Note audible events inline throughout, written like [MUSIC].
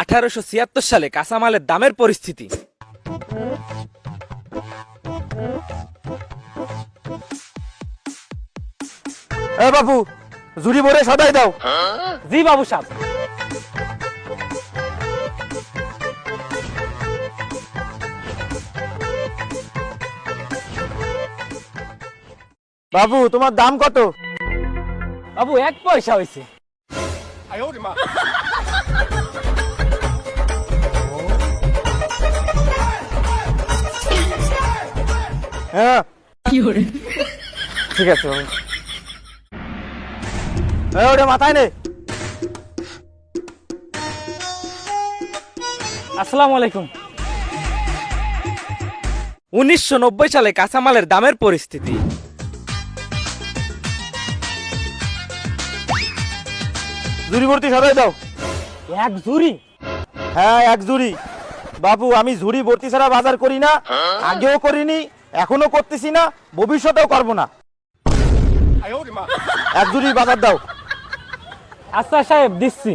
আঠারোশো ছিয়াত্তর সালে কাঁচামালের দামের পরিস্থিতি। এ বাবু জুড়ি ভরে সদাই দাও। জি বাবু সাহেব। বাবু তোমার দাম কত? বাবু এক পয়সা হয়েছে হ্যাঁ। ঠিক আছে ওটা মাথায় নে। আসসালামু আলাইকুম। উনিশশো নব্বই সালে কাঁচামালের দামের পরিস্থিতি। জুড়ি ভর্তি সদাই দাও। এক জুরি হ্যাঁ এক জুড়ি। বাবু আমি ঝুড়ি ভর্তি ছাড়া বাজার করি না। আগেও করিনি এখনও করতেছি না ভবিষ্যতেও করব না। এক জুড়ি বাজার দাও। আচ্ছা সাহেব দিচ্ছি।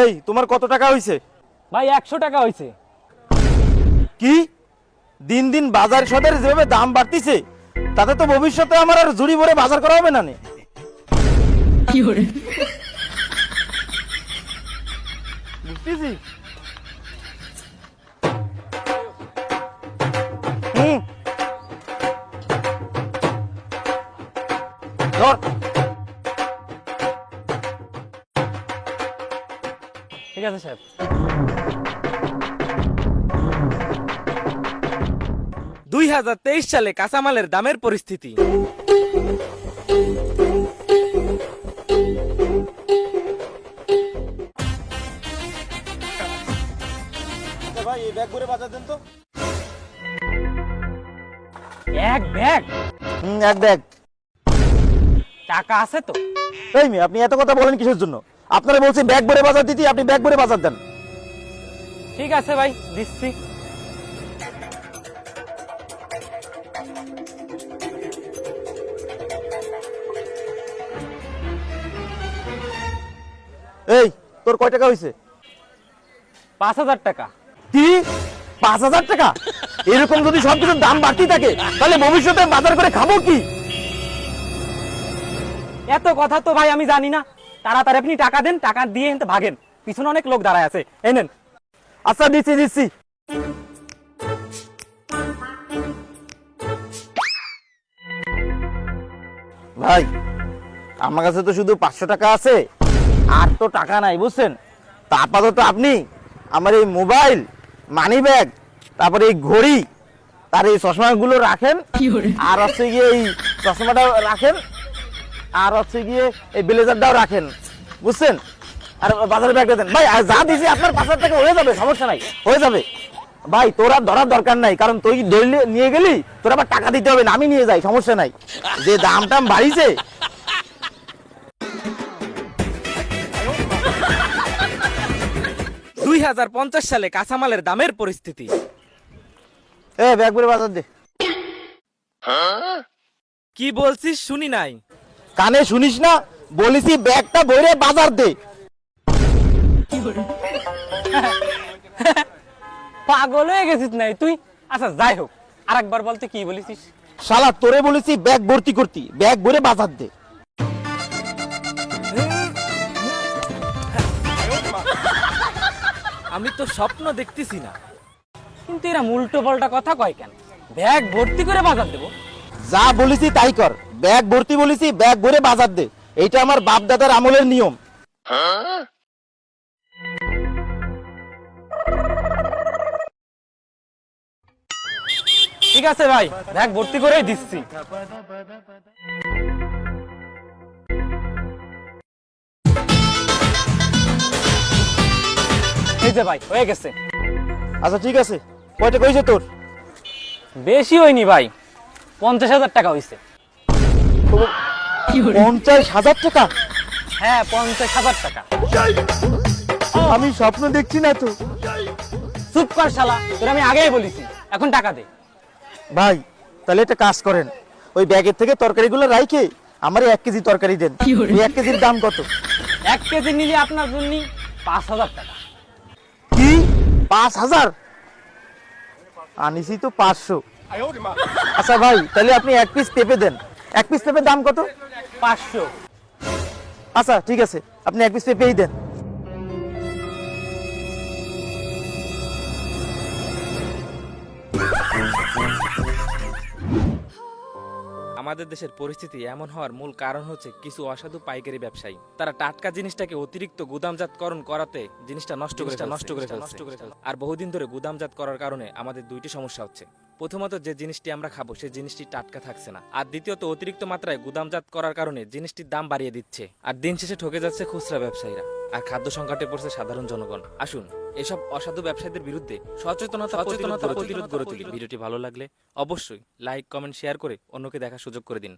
এই তোমার কত টাকা হয়েছে ভাই একশো টাকা হয়েছে কি? দিন দিন বাজার সদের যেভাবে দাম বাড়তিছে তাতে তো ভবিষ্যতে আমার আর জুড়ি ভরে বাজার করা হবে না নে। বুঝতেছি ধর। ঠিক আছে সাহেব। দুই হাজার তেইশ সালে কাঁচামালের দামের পরিস্থিতি। এই ব্যাগ ভরে বাজার দেন তো। এক ব্যাগ? হুম এক ব্যাগ। টাকা আছে তো? এই মেয়ে আপনি এত কথা বলেন কিসের জন্য? আপনারা বলছেন ব্যাগ ভরে বাজার দিতে আপনি ব্যাগ ভরে বাজার দেন। ঠিক আছে ভাই দিচ্ছি। এই তোর কয় টাকা হয়েছে পাঁচ হাজার টাকা। কি পাঁচ হাজার টাকা? এরকম যদি সবকিছুর দাম বাড়তি থাকে তাহলে ভবিষ্যতে বাজার করে খাব কি? এত কথা তো ভাই আমি জানি না। তাড়াতাড়ি আপনি টাকা দেন টাকা দিয়ে ভাগেন। পিছনে অনেক লোক দাঁড়ায় আছে। এই নেন। আচ্ছা দিচ্ছি দিচ্ছি। ভাই আমার কাছে তো শুধু পাঁচশো টাকা আছে। আর তো টাকা নাই বুঝছেন? তা আপাতত আপনি আমার এই মোবাইল মানি ব্যাগ তারপরে এই ঘড়ি তার এই চশমাগুলো রাখেন আর হচ্ছে গিয়ে এই চশমাটাও রাখেন আর হচ্ছে গিয়ে এই ব্লেজারটাও রাখেন। বুঝছেন? আর বাজারে ব্যাগটা দেন। ভাই আর যা দিছি আপনার পাঁচ হাজার টাকা হয়ে যাবে সমস্যা নাই হয়ে যাবে। ভাই তোরা ধরার দরকার নাই কারণ তুই ধরলে নিয়ে গেলি তোর আবার টাকা দিতে হবে না আমি নিয়ে যাই সমস্যা নাই। যে দাম টাম বাড়িছে। [LAUGHS] দুই হাজার পঞ্চাশ সালে কাঁচামালের দামের পরিস্থিতি। এ ব্যাগ করে বাজার দে। কি বলছিস শুনি নাই? কানে শুনিস না? বলিসি ব্যাগটা ভরে বাজার দে। [LAUGHS] পাগল হয়ে গেছিস নাই তুই? আচ্ছা যাই হোক আরেকবার বলতে কি বলেছিস? শালা তোরে বলেছি ব্যাগ ভর্তি করতি। ব্যাগ ভরে বাজার দে। আমি তো স্বপ্ন দেখতেছি না। কিন্তু এরা উল্টো পাল্টা কথা কয় কেন? ব্যাগ ভর্তি করে বাজার দেবো। যা বলেছি তাই কর। ব্যাগ ভর্তি বলেছি ব্যাগ ভরে বাজার দে। এইটা আমার বাপ দাদার আমলের নিয়ম। ঠিক আছে ভাই ব্যাগ ভর্তি করেই দিচ্ছি। এই যে ভাই হয়ে গেছে। আচ্ছা ঠিক আছে। কয়টা কইছে তোর? বেশি হয়নি ভাই পঞ্চাশ হাজার টাকা হয়েছে পঞ্চাশ হাজার টাকা? হ্যাঁ পঞ্চাশ হাজার টাকা। আমি স্বপ্ন দেখছি না তো। চুপ কর শালা তোর আমি আগেই বলেছি এখন টাকা দে। ভাই তাহলে একটা কাজ করেন। ওই ব্যাগের থেকে তরকারিগুলো রাইখে আমার এক কেজি তরকারি দেন। এক কেজির দাম কত? এক কেজি নিলে আপনার জন্য পাঁচ হাজার টাকা। পাঁচ হাজার? আনিসি তো পাঁচশো। আচ্ছা ভাই তাহলে আপনি এক পিস পেঁপে দেন। এক পিস পেঁপের দাম কত? পাঁচশো। আচ্ছা ঠিক আছে। আপনি এক পিস পেঁপেই দেন। আমাদের দেশের পরিস্থিতি এমন হওয়ার মূল কারণ হচ্ছে কিছু অসাধু পাইকারি ব্যবসায়ী। তারা টাটকা জিনিসটাকে অতিরিক্ত গুদামজাতকরণ করাতে জিনিসটা নষ্ট করে নষ্ট করে নষ্ট করে আর বহুদিন ধরে গুদামজাত করার কারণে আমাদের দুইটি সমস্যা হচ্ছে। প্রথমত যে জিনিসটি আমরা খাব সেই জিনিসটি টাটকা থাকছে না। আর দ্বিতীয়ত অতিরিক্ত মাত্রায় গুদামজাত করার কারণে জিনিসটির দাম বাড়িয়ে দিচ্ছে। আর দিন শেষে ঠকে যাচ্ছে খুচরা ব্যবসায়ীরা। আর খাদ্য সংকটে পড়ছে সাধারণ জনগণ। আসুন এসব অসাধু ব্যবসায়ীদের বিরুদ্ধে সচেতনতা সচেতনতা প্রতিরোধ করে তুলি। ভিডিওটি ভালো লাগলে অবশ্যই লাইক কমেন্ট শেয়ার করে অন্যকে দেখার সুযোগ করে দিন।